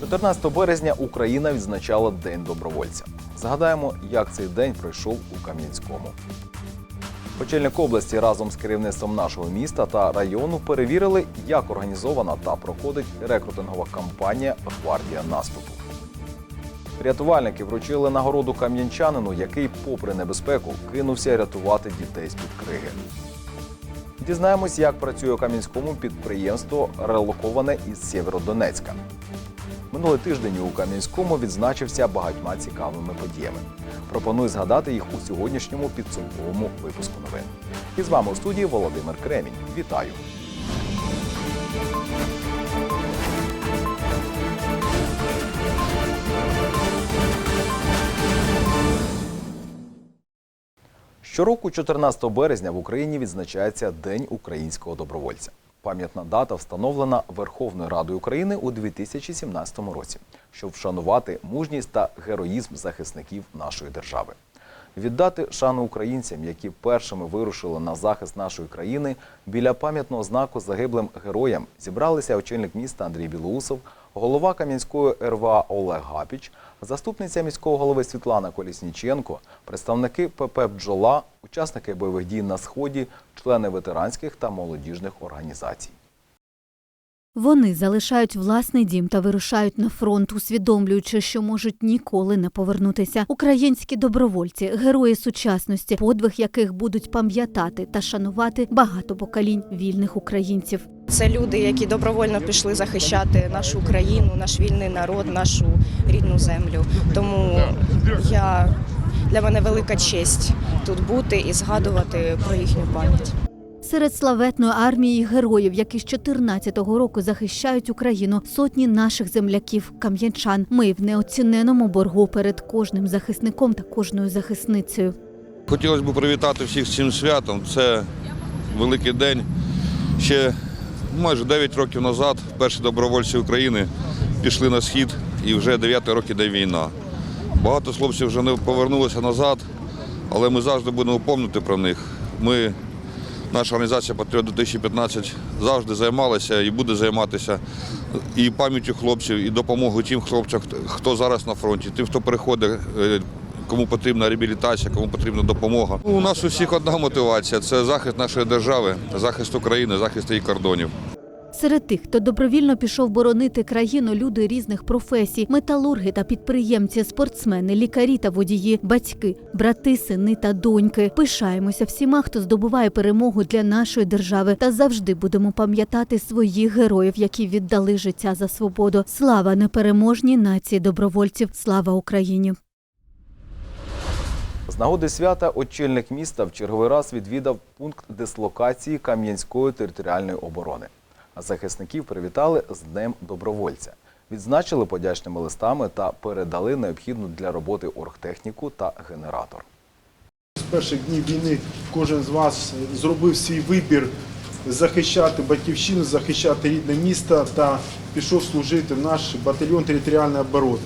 14 березня Україна відзначала День добровольця. Згадаємо, як цей день пройшов у Кам'янському. Очільник області разом з керівництвом нашого міста та району перевірили, як організована та проходить рекрутингова кампанія Гвардія наступу. Рятувальники вручили нагороду кам'янчанину, який, попри небезпеку, кинувся рятувати дітей з-під криги. Дізнаємось, як працює у Кам'янському підприємство, релоковане із Сєвєродонецька. Минулий тиждень у Кам'янському відзначився багатьма цікавими подіями. Пропоную згадати їх у сьогоднішньому підсумковому випуску новин. І з вами у студії Володимир Кремінь. Вітаю! Щороку, 14 березня, в Україні відзначається День українського добровольця. Пам'ятна дата встановлена Верховною Радою України у 2017 році, щоб вшанувати мужність та героїзм захисників нашої держави. Віддати шану українцям, які першими вирушили на захист нашої країни, біля пам'ятного знаку загиблим героям зібралися очільник міста Андрій Білоусов, голова Кам'янської РВА Олег Гапіч, заступниця міського голови Світлана Колісніченко, представники ПП «Бджола», учасники бойових дій на сході, члени ветеранських та молодіжних організацій. Вони залишають власний дім та вирушають на фронт, усвідомлюючи, що можуть ніколи не повернутися. Українські добровольці, герої сучасності, подвиг яких будуть пам'ятати та шанувати багато поколінь вільних українців. Це люди, які добровольно пішли захищати нашу країну, наш вільний народ, нашу рідну землю. Тому я для мене велика честь тут бути і згадувати про їхню пам'ять. Серед славетної армії героїв, які з 14-го року захищають Україну, сотні наших земляків, кам'янчан. Ми в неоціненому боргу перед кожним захисником та кожною захисницею. Хотілося б привітати всіх з цим святом. Це великий день. Ще майже 9 років назад перші добровольці України пішли на схід і вже 9 рок іде війна. Багато хлопців вже не повернулися назад, але ми завжди будемо помнити про них. Ми, наша організація Патріот 2015 завжди займалася і буде займатися і пам'яттю хлопців, і допомогою тим хлопцям, хто зараз на фронті, тим, хто приходить е, кому потрібна реабілітація, кому потрібна допомога. У нас у всіх одна мотивація це захист нашої держави, захист України, захист її кордонів. Серед тих, хто добровільно пішов боронити країну, люди різних професій, металурги та підприємці, спортсмени, лікарі та водії, батьки, брати, сини та доньки. Пишаємося всіма, хто здобуває перемогу для нашої держави, та завжди будемо пам'ятати своїх героїв, які віддали життя за свободу. Слава непереможній нації добровольців! Слава Україні! З нагоди свята очільник міста в черговий раз відвідав пункт дислокації Кам'янської територіальної оборони. Захисників привітали з Днем добровольця. Відзначили подячними листами та передали необхідну для роботи оргтехніку та генератор. З перших днів війни кожен з вас зробив свій вибір захищати батьківщину, захищати рідне місто та пішов служити в наш батальйон територіальної оборони.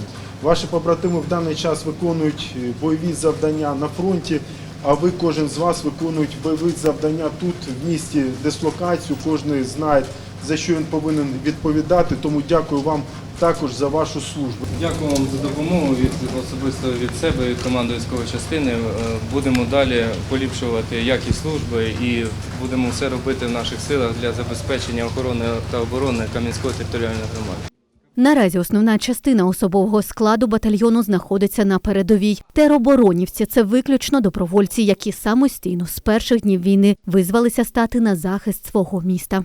Ваші побратими в даний час виконують бойові завдання на фронті, а ви кожен з вас виконують бойові завдання тут, в місті дислокацію. Кожен знає, за що він повинен відповідати. Тому дякую вам також за вашу службу. Дякую вам за допомогу від особисто від себе, від команди військової частини. Е, Будемо далі поліпшувати якість служби і будемо все робити в наших силах для забезпечення охорони та оборони Кам'янської територіальної громади. Наразі основна частина особового складу батальйону знаходиться на передовій. Тероборонівці це виключно добровольці, які самостійно з перших днів війни визвалися стати на захист свого міста.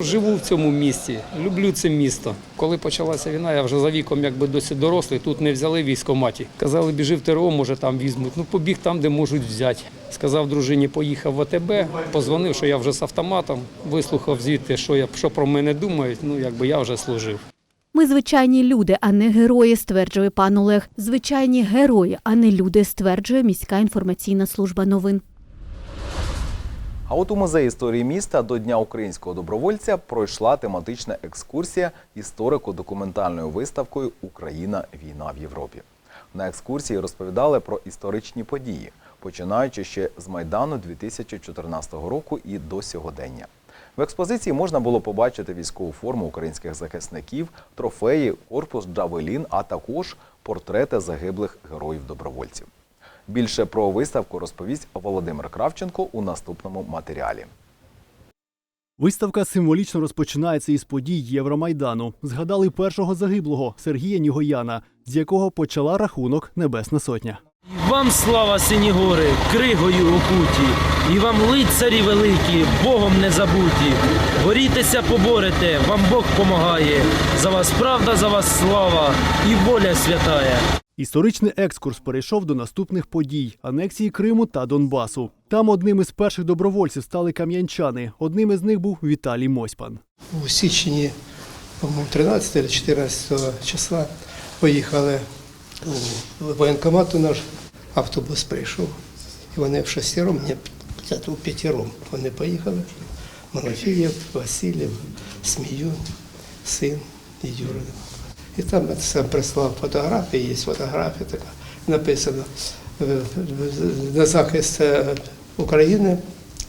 Живу в цьому місті, люблю це місто. Коли почалася війна, я вже за віком якби досить дорослий, тут не взяли в військкоматі. Казали, біжи в ТРО, може там візьмуть. Ну побіг там, де можуть взяти. Сказав дружині, поїхав в АТБ, позвонив, що я вже з автоматом, вислухав звідти, що я що про мене думають. Ну якби я вже служив. Ми звичайні люди, а не герої, стверджує пан Олег. Звичайні герої, а не люди, стверджує міська інформаційна служба новин. А от у музеї історії міста до Дня українського добровольця пройшла тематична екскурсія історико-документальною виставкою Україна війна в Європі. На екскурсії розповідали про історичні події, починаючи ще з Майдану 2014 року і до сьогодення. В експозиції можна було побачити військову форму українських захисників, трофеї, корпус Джавелін, а також портрети загиблих героїв-добровольців. Більше про виставку розповість Володимир Кравченко у наступному матеріалі. Виставка символічно розпочинається із подій Євромайдану. Згадали першого загиблого Сергія Нігояна, з якого почала рахунок Небесна Сотня. Вам слава сині гори, кригою окуті, і вам лицарі великі, Богом не забуті. Борітеся, поборете, вам Бог помагає. За вас правда, за вас слава і воля святая. Історичний екскурс перейшов до наступних подій анексії Криму та Донбасу. Там одним із перших добровольців стали кам'янчани. Одним із них був Віталій Мосьпан. у січні, по-моєму, 13 чи 14 числа поїхали у воєнкомат у наш автобус прийшов. І вони в шестером, ні, у п'ятером вони поїхали. Малафієв, Васильєв, Смію, син і Юра. І там сам прислав фотографії, є фотографія така, написано на захист е, України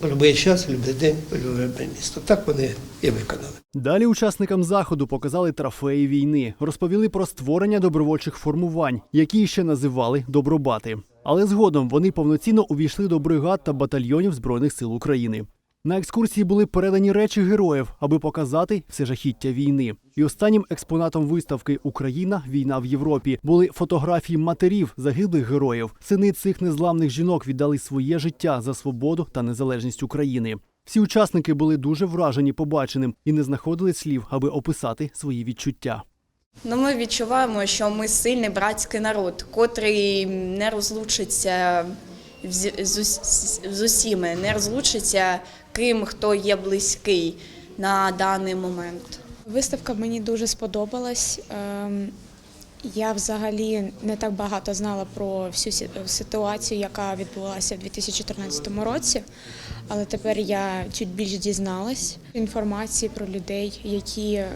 будь-який час, будь-який день, будь-яке місто. Так вони і виконали. Далі учасникам заходу показали трофеї війни, розповіли про створення добровольчих формувань, які ще називали добробати. Але згодом вони повноцінно увійшли до бригад та батальйонів збройних сил України. На екскурсії були передані речі героїв, аби показати все жахіття війни. І останнім експонатом виставки Україна війна в Європі були фотографії матерів загиблих героїв. Сини цих незламних жінок віддали своє життя за свободу та незалежність України. Всі учасники були дуже вражені побаченим і не знаходили слів, аби описати свої відчуття. Ну, ми відчуваємо, що ми сильний братський народ, котрий не розлучиться з, з, ус- з усіми, не розлучиться ким, хто є близький на даний момент. Виставка мені дуже сподобалась. Ем, Я взагалі не так багато знала про всю ситуацію, яка відбулася в 2014 році, але тепер я чуть більш дізналась інформації про людей, які е,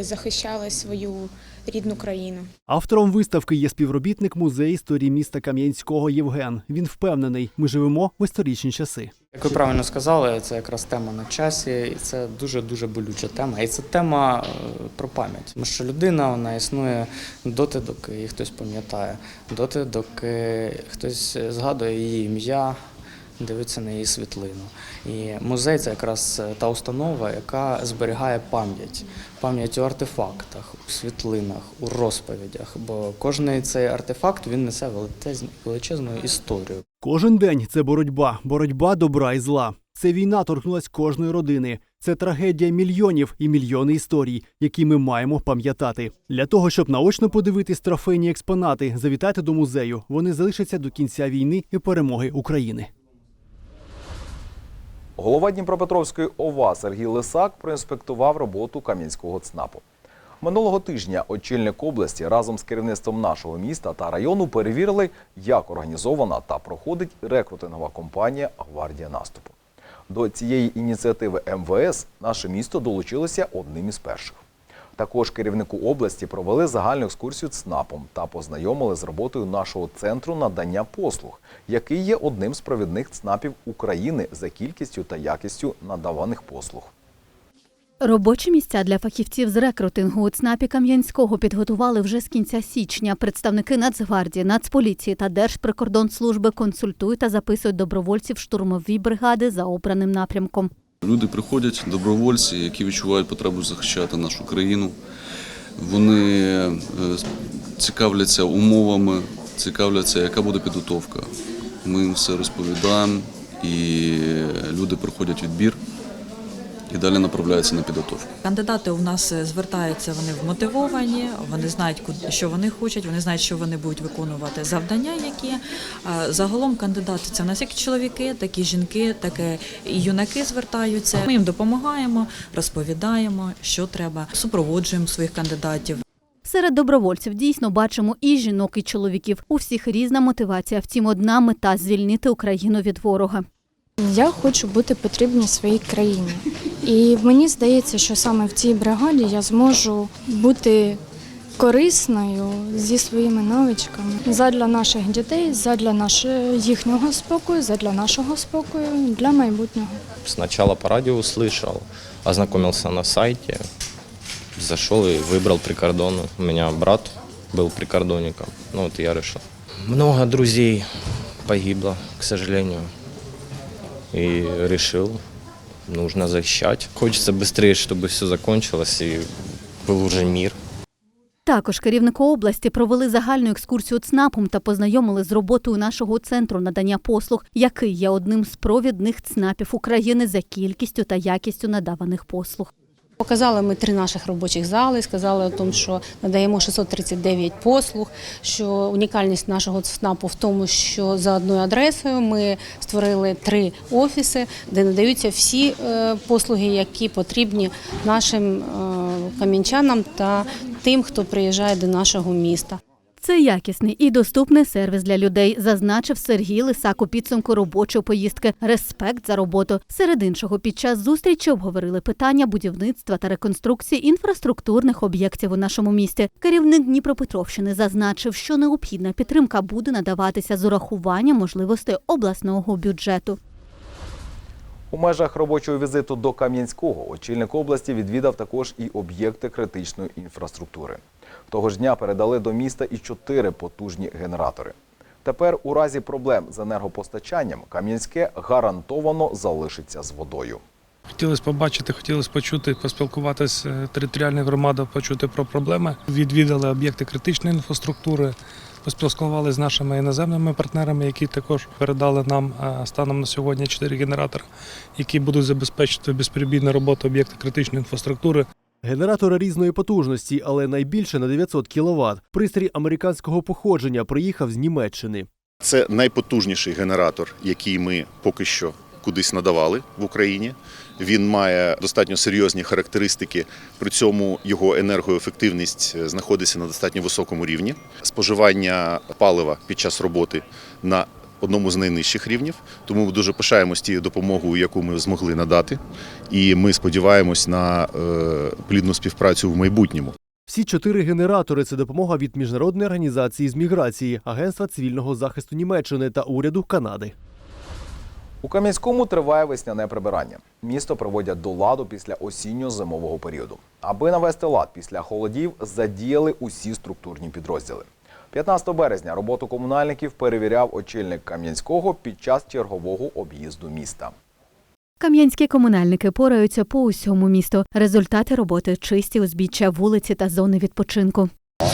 захищали свою рідну країну. Автором виставки є співробітник музею історії міста Кам'янського Євген. Він впевнений, ми живемо в історичні часи. Як ви правильно сказали, це якраз тема на часі, і це дуже дуже болюча тема. І це тема е, про пам'ять. Тому що людина вона існує доти, доки її хтось пам'ятає, доти, доки хтось згадує її ім'я, дивиться на її світлину. І музей це якраз та установа, яка зберігає пам'ять, пам'ять у артефактах, у світлинах, у розповідях. Бо кожний цей артефакт він несе величезну історію. Кожен день це боротьба, боротьба добра і зла. Це війна торкнулась кожної родини. Це трагедія мільйонів і мільйони історій, які ми маємо пам'ятати. Для того, щоб наочно подивитись трофейні експонати, завітайте до музею. Вони залишаться до кінця війни і перемоги України. Голова Дніпропетровської ОВА Сергій Лисак проінспектував роботу Кам'янського ЦНАПу. Минулого тижня очільник області разом з керівництвом нашого міста та району перевірили, як організована та проходить рекрутингова компанія Гвардія наступу. До цієї ініціативи МВС наше місто долучилося одним із перших. Також керівнику області провели загальну екскурсію ЦНАПом та познайомили з роботою нашого центру надання послуг, який є одним з провідних ЦНАПів України за кількістю та якістю надаваних послуг. Робочі місця для фахівців з рекрутингу у ЦНАПі Кам'янського підготували вже з кінця січня. Представники Нацгвардії, Нацполіції та Держприкордонслужби консультують та записують добровольців штурмові бригади за обраним напрямком. Люди приходять, добровольці, які відчувають потребу захищати нашу країну. Вони е, цікавляться умовами, цікавляться, яка буде підготовка. Ми їм все розповідаємо, і люди проходять відбір і далі направляються на підготовку. Кандидати у нас е, звертаються, вони вмотивовані, вони знають, куди- що вони хочуть, вони знають, що вони будуть виконувати завдання, які загалом кандидати це в нас як чоловіки, так і жінки, так і юнаки звертаються. Ми їм допомагаємо, розповідаємо, що треба, супроводжуємо своїх кандидатів. Серед добровольців дійсно бачимо і жінок, і чоловіків. У всіх різна мотивація. Втім, одна мета звільнити Україну від ворога. Я хочу бути потрібній своїй країні. І мені здається, що саме в цій бригаді я зможу бути корисною зі своїми навичками задля наших дітей, задля нашого їхнього спокою, задля нашого спокою, для майбутнього. Спочатку по радіо услышав, ознакомился на сайте, зашел и выбрал прикордон. У меня брат был прикордонником, ну вот я решил. Много друзей погибло, к сожалению, и решил, нужно защищать. Хочется быстрее, чтобы все закончилось и был уже мир. Також керівнику області провели загальну екскурсію ЦНАПом та познайомили з роботою нашого центру надання послуг, який є одним з провідних ЦНАПів України за кількістю та якістю надаваних послуг. Показали ми три наших робочих зали, сказали що надаємо 639 послуг. Що унікальність нашого ЦНАПу в тому, що за одною адресою ми створили три офіси, де надаються всі е, послуги, які потрібні нашим камінчанам кам'янчанам та тим, хто приїжджає до нашого міста. Це якісний і доступний сервіс для людей, зазначив Сергій Лисак у підсумку робочої поїздки. Респект за роботу. Серед іншого, під час зустрічі обговорили питання будівництва та реконструкції інфраструктурних об'єктів у нашому місті. Керівник Дніпропетровщини зазначив, що необхідна підтримка буде надаватися з урахуванням можливостей обласного бюджету. У межах робочого візиту до Кам'янського очільник області відвідав також і об'єкти критичної інфраструктури. Того ж дня передали до міста і чотири потужні генератори. Тепер, у разі проблем з енергопостачанням, Кам'янське гарантовано залишиться з водою. Хотілося побачити, хотілося почути, поспілкуватися територіальною громадою, почути про проблеми. Відвідали об'єкти критичної інфраструктури, поспілкувалися з нашими іноземними партнерами, які також передали нам е, станом на сьогодні чотири генератори, які будуть забезпечити безперебійну роботу об'єктів критичної інфраструктури. Генератори різної потужності, але найбільше на 900 кВт. Пристрій американського походження приїхав з Німеччини. Це найпотужніший генератор, який ми поки що кудись надавали в Україні. Він має достатньо серйозні характеристики, при цьому його енергоефективність е, знаходиться на достатньо високому рівні. Споживання палива під час роботи на одному з найнижчих рівнів. Тому ми дуже пишаємось тією допомогою, яку ми змогли надати, і ми сподіваємось на е, плідну співпрацю в майбутньому. Всі чотири генератори це допомога від міжнародної організації з міграції, Агентства цивільного захисту Німеччини та уряду Канади. У Кам'янському триває весняне прибирання. Місто проводять до ладу після осінньо-зимового періоду. Аби навести лад після холодів, задіяли усі структурні підрозділи. 15 березня роботу комунальників перевіряв очільник Кам'янського під час чергового об'їзду міста. Кам'янські комунальники пораються по усьому місту. Результати роботи чисті узбіччя, вулиці та зони відпочинку.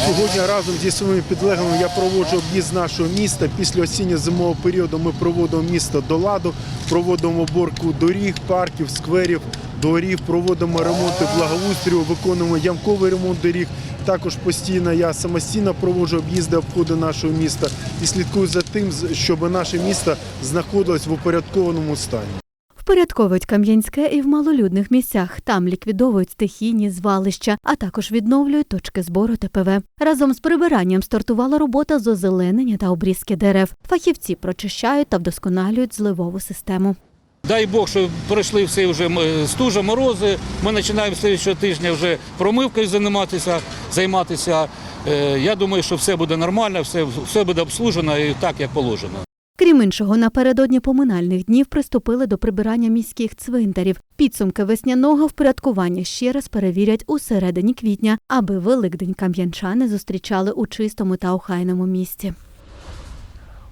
Сьогодні разом зі своїми підлеглими я проводжу об'їзд нашого міста. Після осінньо-зимового періоду ми проводимо місто до ладу, проводимо уборку доріг, парків, скверів, доріг, проводимо ремонти благоустрою, виконуємо ямковий ремонт доріг. Також постійно я самостійно проводжу об'їзди обходи нашого міста і слідкую за тим, щоб наше місто знаходилось в упорядкованому стані. Впорядковують Кам'янське і в малолюдних місцях. Там ліквідовують стихійні звалища, а також відновлюють точки збору ТПВ. Разом з прибиранням стартувала робота з озеленення та обрізки дерев. Фахівці прочищають та вдосконалюють зливову систему. Дай Бог, що пройшли всі вже стужа, морози. Ми починаємо слідчого тижня вже промивкою займатися. займатися. Е, Я думаю, що все буде нормально, все, все буде обслужено і так, як положено. Крім іншого, напередодні поминальних днів приступили до прибирання міських цвинтарів. Підсумки весняного впорядкування ще раз перевірять у середині квітня, аби Великдень кам'янчани зустрічали у чистому та охайному місті.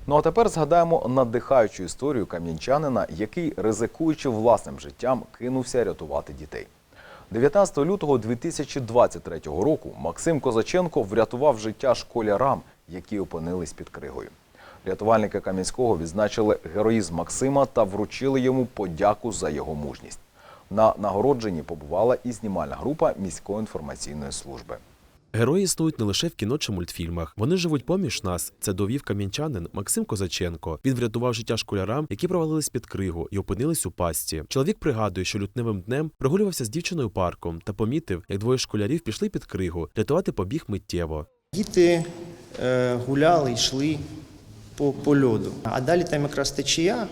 Ну а тепер згадаємо надихаючу історію кам'янчанина, який, ризикуючи власним життям, кинувся рятувати дітей. 19 лютого 2023 року Максим Козаченко врятував життя школярам, які опинились під кригою. Рятувальники Кам'янського відзначили героїзм Максима та вручили йому подяку за його мужність. На нагородженні побувала і знімальна група міської інформаційної служби. Герої існують не лише в кіно чи мультфільмах. Вони живуть поміж нас. Це довів кам'янчанин Максим Козаченко. Він врятував життя школярам, які провалились під кригу і опинились у пастці. Чоловік пригадує, що лютневим днем прогулювався з дівчиною парком та помітив, як двоє школярів пішли під кригу. Рятувати побіг миттєво. Діти е, гуляли, йшли по, по льоду. А далі там якраз течія,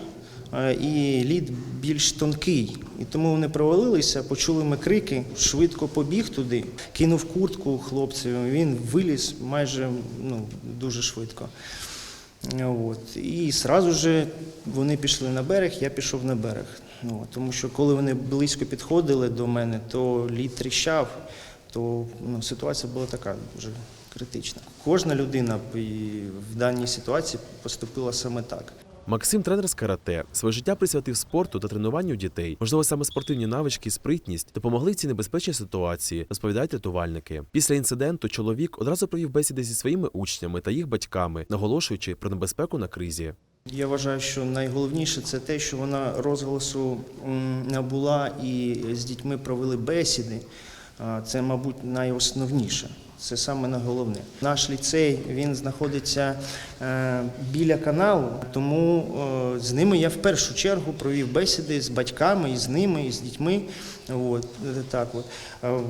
і лід більш тонкий. І тому вони провалилися, почули ми крики, швидко побіг туди, кинув куртку хлопцеві, він виліз майже ну, дуже швидко. От. І одразу ж вони пішли на берег, я пішов на берег. Ну, тому що коли вони близько підходили до мене, то лід тріщав, то ну, ситуація була така дуже критична. Кожна людина в даній ситуації поступила саме так. Максим тренер з карате. Своє життя присвятив спорту та тренуванню дітей. Можливо, саме спортивні навички і спритність допомогли цій небезпечній ситуації, розповідають рятувальники. Після інциденту чоловік одразу провів бесіди зі своїми учнями та їх батьками, наголошуючи про небезпеку на кризі. Я вважаю, що найголовніше це те, що вона розголосу набула і з дітьми провели бесіди. Це, мабуть, найосновніше. Це саме найголовне. Наш ліцей він знаходиться е, біля каналу, тому е, з ними я в першу чергу провів бесіди з батьками, і з ними, і з дітьми. От, е, так от.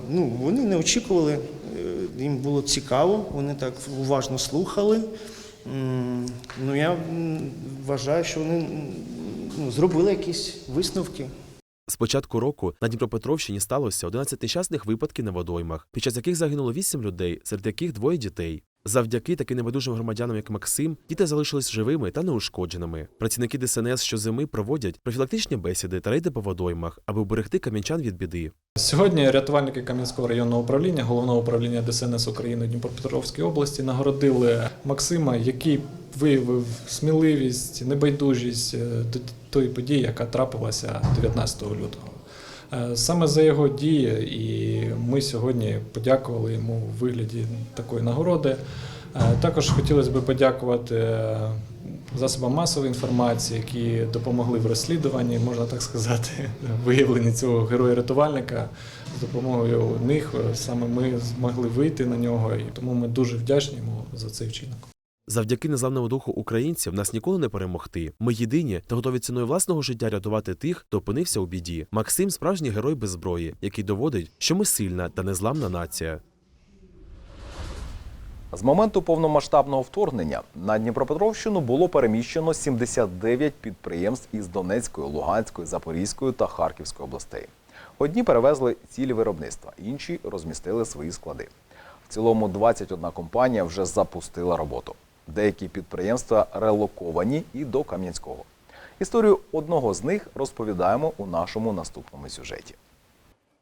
Ну, вони не очікували, їм було цікаво, вони так уважно слухали. Ну, я вважаю, що вони ну, зробили якісь висновки. З початку року на Дніпропетровщині сталося 11 нещасних випадків на водоймах, під час яких загинуло 8 людей, серед яких двоє дітей. Завдяки таким небайдужим громадянам, як Максим, діти залишились живими та неушкодженими. Працівники ДСНС щозими проводять профілактичні бесіди та рейди по водоймах, аби уберегти кам'янчан від біди. Сьогодні рятувальники Кам'янського районного управління, головного управління ДСНС України у Дніпропетровській області нагородили Максима, який виявив сміливість, небайдужість е, тої події, яка трапилася 19 лютого. Е, Саме за його дії, і ми сьогодні подякували йому у вигляді такої нагороди. Е, Також хотілося б подякувати е, засобам масової інформації, які допомогли в розслідуванні, можна так сказати, виявленні цього героя-рятувальника. З допомогою них саме ми змогли вийти на нього, і тому ми дуже вдячні йому за цей вчинок. Завдяки незламному духу українців нас ніколи не перемогти. Ми єдині та готові ціною власного життя рятувати тих, хто опинився у біді. Максим справжній герой без зброї, який доводить, що ми сильна та незламна нація. З моменту повномасштабного вторгнення на Дніпропетровщину було переміщено 79 підприємств із Донецької, Луганської, Запорізької та Харківської областей. Одні перевезли цілі виробництва, інші розмістили свої склади. В цілому 21 компанія вже запустила роботу. Деякі підприємства релоковані і до Кам'янського. Історію одного з них розповідаємо у нашому наступному сюжеті.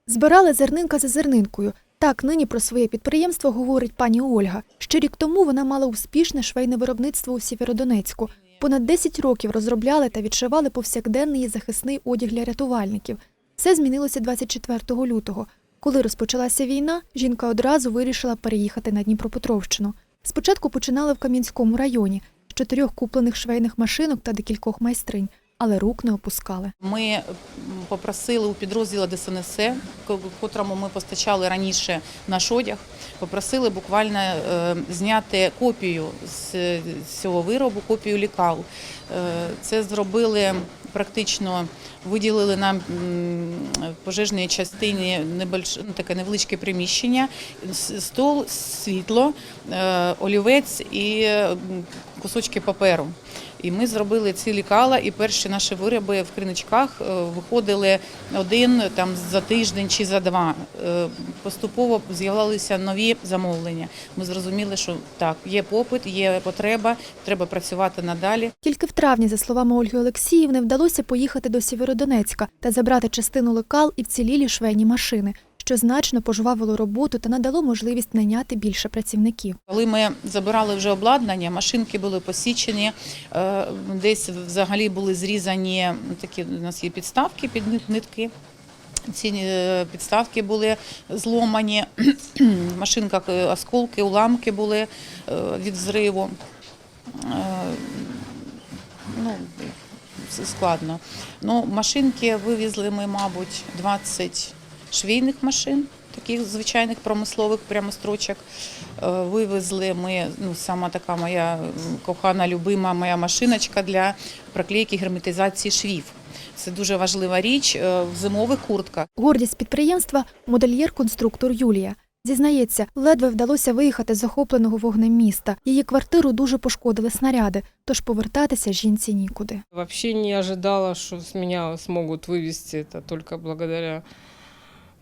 Збирали зернинка за зернинкою. Так нині про своє підприємство говорить пані Ольга. Ще рік тому вона мала успішне швейне виробництво у Сєвєродонецьку. Понад 10 років розробляли та відшивали повсякденний і захисний одяг для рятувальників. Все змінилося 24 лютого. Коли розпочалася війна, жінка одразу вирішила переїхати на Дніпропетровщину. Спочатку починали в Кам'янському районі з чотирьох куплених швейних машинок та декількох майстринь, але рук не опускали. Ми попросили у підрозділу ДСНС, ко- котрому ми постачали раніше наш одяг, попросили буквально е, зняти копію з з цього виробу, копію лікал. Е, Це зробили практично, виділили нам в пожежній частині ну, таке невеличке приміщення, стол, світло, е, олівець і кусочки паперу. І ми зробили ці лікала, і перші наші вироби в криничках е, виходили один там за тиждень чи за два. Е, Поступово з'являлися нові замовлення. Ми зрозуміли, що так, є попит, є потреба, треба працювати надалі. Тільки в травні, за словами Ольги Олексіївни, вдалося поїхати до Сєвєродонецька та забрати частину лекал і вцілілі швейні машини, що значно пожвавило роботу та надало можливість найняти більше працівників. Коли ми забирали вже обладнання, машинки були посічені, е, десь взагалі були зрізані такі у нас є підставки під нитки. Ці е, підставки були зломані, в машинках е, осколки, уламки були від зриву. Ну, складно. Ну, машинки вивезли ми, мабуть, 20 швейних машин, таких звичайних промислових прямострочок. Е, Вивезли ми, ну, сама така моя кохана, любима моя машиночка для проклейки герметизації швів. Це дуже важлива річ е, в зимових куртках. Гордість підприємства модельєр-конструктор Юлія. Зізнається, ледве вдалося виїхати з захопленого вогнем міста. Її квартиру дуже пошкодили снаряди, тож повертатися жінці нікуди. Вообще не ожидала, что с меня смогут вывести это только благодаря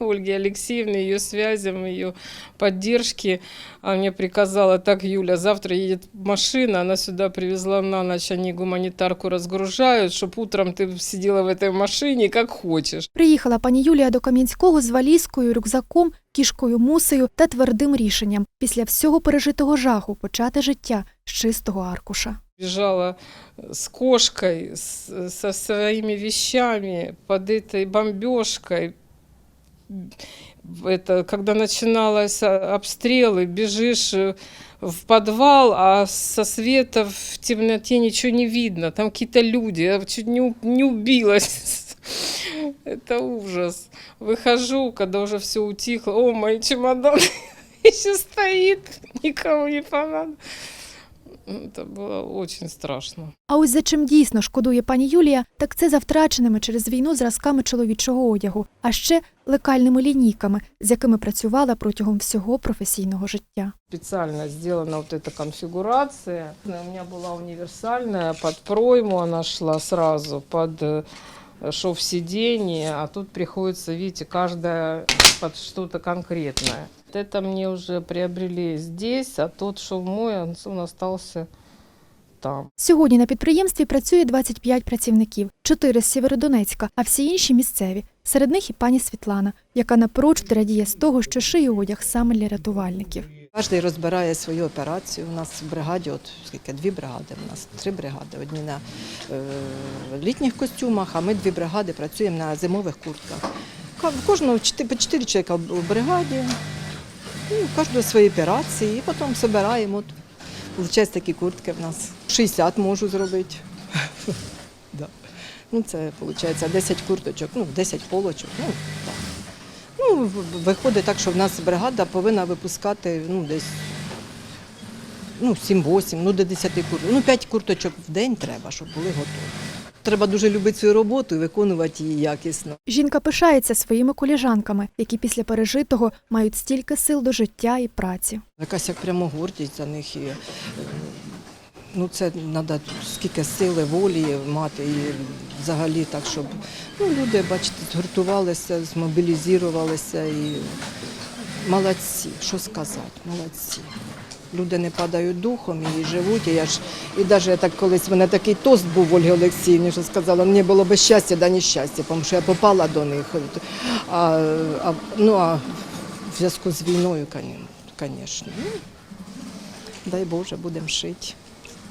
Ольге Алексеевне, ее связям, ее поддержке. Она мне приказала, так, Юля, завтра едет машина, она сюда привезла на ночь, они гуманитарку разгружают, чтобы утром ты сидела в этой машине, как хочешь. Приїхала пані Юлія до Кам'янського з валізкою, рюкзаком, кішкою мусею та твердим рішенням після всього пережитого жаху почати життя з чистого аркуша. Бежала с кошкой, с- со своими вещами под этой бомбежкой. Это, когда начиналось а, обстрелы, бежишь э, в подвал, а со света в темноте ничего не видно. Там какие-то люди. Я чуть не, у- не убилась. Это ужас. Выхожу, когда уже все утихло. О, мои чемоданы еще стоит. Никому не понадобится. Это было очень страшно. А ось за чим дійсно шкодує пані Юлія, так це за втраченими через війну зразками чоловічого одягу, а ще лекальними лінійками, з якими працювала протягом всього професійного життя. Специально сделана вот эта конфигурация. У меня была универсальная, под пройму она шла сразу, под э, шов сиденье, а тут приходится, видите, каждая под что-то конкретное. Вот Это мне уже приобрели здесь, а тот шов мой, он остался там. Сьогодні на підприємстві працює 25 працівників, 4 з Сєвєродонецька, а всі інші місцеві. Серед них і пані Світлана, яка напрочуд радіє з того, що шиє одяг саме для рятувальників. Кожен розбирає свою операцію. У нас в бригаді, от скільки дві бригади, у нас три бригади. Одні на е, літніх костюмах, а ми дві бригади працюємо на зимових куртках. Кожного по чотири чоловіка в бригаді, і у кожного свої операції, і потім збираємо. От, Виходить, такі куртки в нас. 60 можу зробити. Да. Ну, це виходить 10 курточок, ну, 10 полочок. Ну, так. Ну, виходить так, що в нас бригада повинна випускати ну, десь ну, 7-8, ну до 10 курток. Ну, 5 курточок в день треба, щоб були готові. Треба дуже любити свою роботу і виконувати її якісно. Жінка пишається своїми коліжанками, які після пережитого мають стільки сил до життя і праці. Якась як прямо гордість за них. Е, ну, це треба скільки сили, волі мати і взагалі так, щоб ну, люди, бачите, згуртувалися, змобілізувалися і молодці, що сказати, молодці. Люди не падають духом і живуть. І я ж і навіть так колись в мене такий тост був в Ольги Олексіївні, що сказала, мені було би щастя, да нещастя, тому що я попала до них. А, а, ну а в зв'язку з війною, звісно. Ну, дай Боже, будемо шити,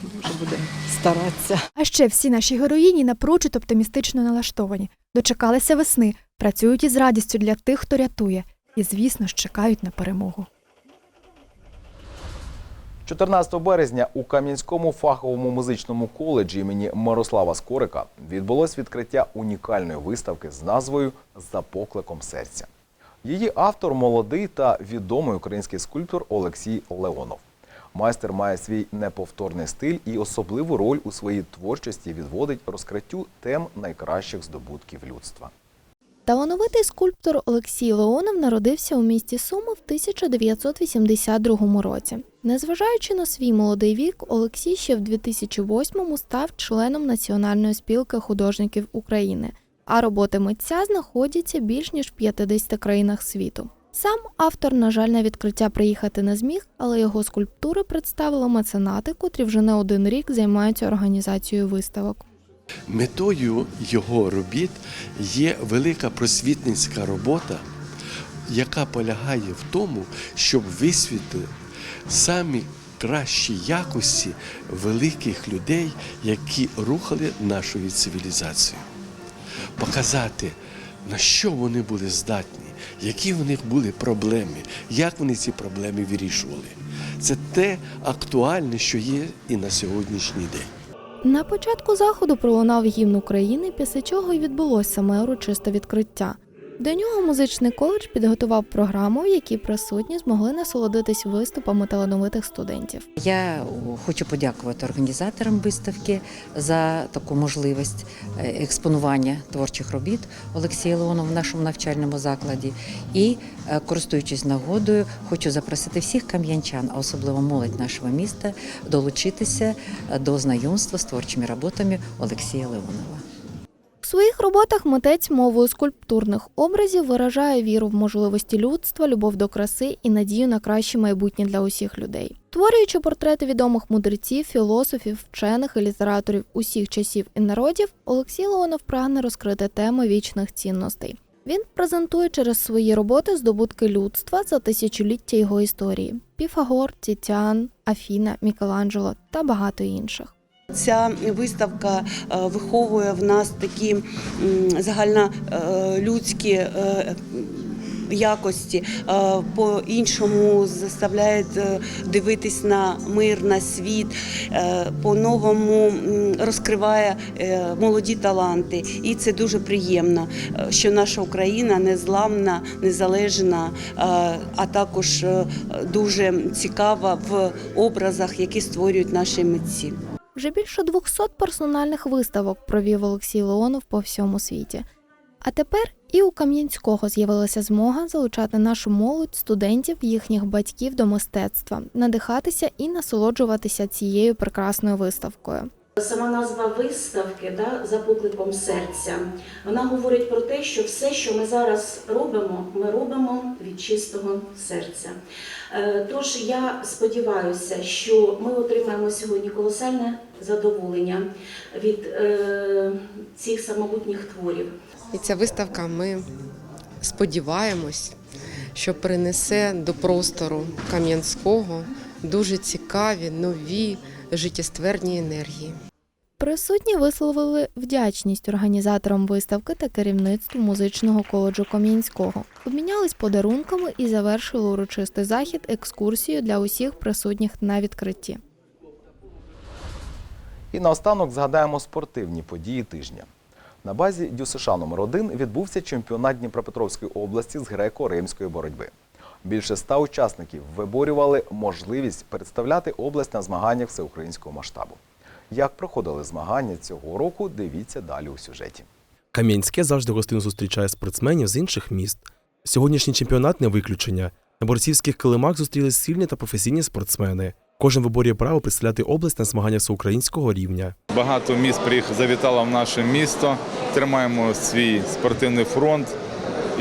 дуже будемо старатися. А ще всі наші героїні напрочуд оптимістично налаштовані. Дочекалися весни, працюють із радістю для тих, хто рятує, і, звісно ж, чекають на перемогу. 14 березня у Кам'янському фаховому музичному коледжі імені Мирослава Скорика відбулось відкриття унікальної виставки з назвою За покликом серця. Її автор молодий та відомий український скульптор Олексій Леонов. Майстер має свій неповторний стиль і особливу роль у своїй творчості відводить розкриттю тем найкращих здобутків людства. Талановитий скульптор Олексій Леонов народився у місті Суми в 1982 році. Незважаючи на свій молодий вік, Олексій ще в 2008-му став членом Національної спілки художників України, а роботи митця знаходяться більш ніж в 50 країнах світу. Сам автор, на жаль, на відкриття приїхати не зміг, але його скульптури представили меценати, котрі вже не один рік займаються організацією виставок. Метою його робіт є велика просвітницька робота, яка полягає в тому, щоб висвітлити самі кращі якості великих людей, які рухали нашою цивілізацією. Показати, на що вони були здатні, які в них були проблеми, як вони ці проблеми вирішували. Це те актуальне, що є і на сьогоднішній день. На початку заходу пролунав гімн України, після чого й відбулося саме урочисте відкриття. До нього музичний коледж підготував програму, в якій присутні змогли насолодитись виступами талановитих студентів. Я хочу подякувати організаторам виставки за таку можливість е, експонування творчих робіт Олексія Леонова в нашому навчальному закладі. І, е, користуючись нагодою, хочу запросити всіх кам'янчан, а особливо молодь нашого міста, долучитися е, до знайомства з творчими роботами Олексія Леонова. Своїх роботах митець мовою скульптурних образів виражає віру в можливості людства, любов до краси і надію на краще майбутнє для усіх людей. Творюючи портрети відомих мудреців, філософів, вчених і літераторів усіх часів і народів, Олексій Леонов прагне розкрити тему вічних цінностей. Він презентує через свої роботи здобутки людства за тисячоліття його історії: Піфагор, Тітян, Афіна, Мікеланджело та багато інших. Ця виставка е, виховує в нас такі загальнолюдські е, якості, е, по-іншому заставляє е, дивитись на мир, на світ, по-новому розкриває молоді таланти. І це дуже приємно, що наша Україна незламна, незалежна, а також дуже цікава в образах, які створюють наші митці. Вже більше 200 персональних виставок провів Олексій Леонов по всьому світі. А тепер і у Кам'янського з'явилася змога залучати нашу молодь, студентів, їхніх батьків до мистецтва, надихатися і насолоджуватися цією прекрасною виставкою. Сама назва виставки да, за покликом серця. Вона говорить про те, що все, що ми зараз робимо, ми робимо від чистого серця. Е, Тож я сподіваюся, що ми отримаємо сьогодні колосальне задоволення від е, цих самобутніх творів. І ця виставка, ми сподіваємось, що принесе до простору Кам'янського дуже цікаві, нові життєстверні енергії. Присутні висловили вдячність організаторам виставки та керівництву музичного коледжу Кам'янського. Обмінялись подарунками і завершили урочистий захід екскурсією для усіх присутніх на відкритті. І наостанок згадаємо спортивні події тижня. На базі ДЮСШ номер 1 відбувся чемпіонат Дніпропетровської області з греко-римської боротьби. Більше ста учасників виборювали можливість представляти область на змаганнях всеукраїнського масштабу. Як проходили змагання цього року, дивіться далі у сюжеті. Кам'янське завжди гостину зустрічає спортсменів з інших міст. Сьогоднішній чемпіонат не виключення. На борцівських килимах зустрілись сильні та професійні спортсмени. Кожен виборює право представляти область на змагання всеукраїнського рівня. Багато міст приїх- завітало в наше місто. Тримаємо свій спортивний фронт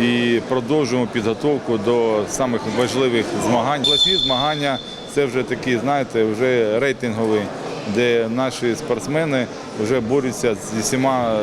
і продовжуємо підготовку до самих важливих змагань. Обласні змагання це вже такі, знаєте, вже рейтингові, де наші спортсмени вже борються з усіма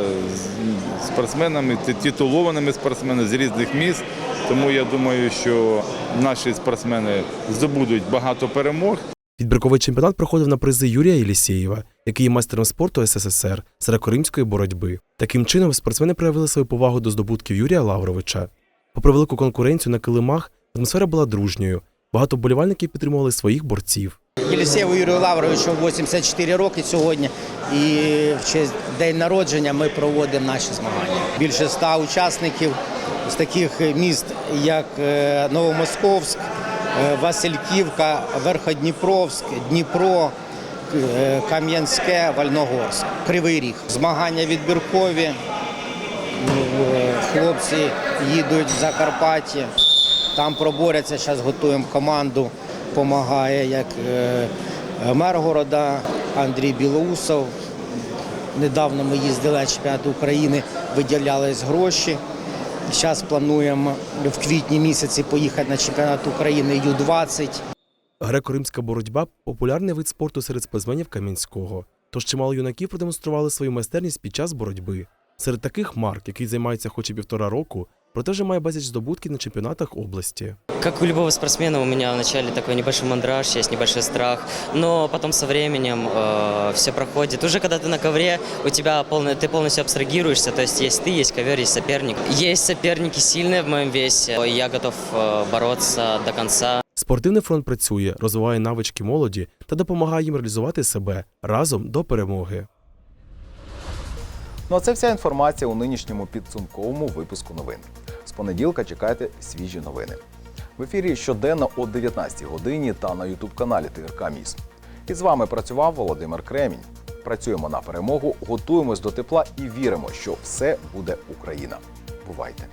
спортсменами, титулованими спортсменами з різних міст. Тому я думаю, що наші спортсмени здобудуть багато перемог. Відбірковий чемпіонат проходив на призи Юрія Єлісєєва, який є майстером спорту СССР з греко-римської боротьби. Таким чином, спортсмени проявили свою повагу до здобутків Юрія Лавровича. Попри велику конкуренцію на килимах, атмосфера була дружньою. Багато вболівальників підтримували своїх борців. Єлісєєву Юрію Лавровичу 84 роки сьогодні. І в честь день народження ми проводимо наші змагання. Більше ста учасників з таких міст, як е, Новомосковськ, е, Васильківка, Верходніпровськ, Дніпро, е, Кам'янське, Вальногорськ, Кривий Ріг. Змагання відбіркові. Ну, Хлопці їдуть в Закарпаття, там проборяться. Зараз готуємо команду. Помагає як е, мер города Андрій Білоусов. Недавно ми їздили на чемпіонат України, виділялись гроші. Зараз плануємо в квітні місяці поїхати на чемпіонат України Ю-20. Греко-римська боротьба популярний вид спорту серед спортсменів Кам'янського. Тож чимало юнаків продемонстрували свою майстерність під час боротьби. Серед таких Марк, який займається хоч і півтора року, проте вже має безліч здобутків на чемпіонатах області. Как у любого спортсмена, у меня вначале такой небольшой мандраж, есть небольшой страх, но потом со временем э, все проходит. Уже когда ты на ковре, у тебя полно, ты полностью абстрагируешься, то есть есть ты, есть ковер, есть соперник. Есть соперники сильные в моем весе, я готов э, бороться до конца. Спортивний фронт працює, розвиває навички молоді та допомагає їм реалізувати себе разом до перемоги. Ну а це вся інформація у нинішньому підсумковому випуску новин. Понеділка чекайте свіжі новини. В ефірі щоденно о 19 годині та на ютуб-каналі ТРК Міс. І з вами працював Володимир Кремінь. Працюємо на перемогу, готуємось до тепла і віримо, що все буде Україна. Бувайте!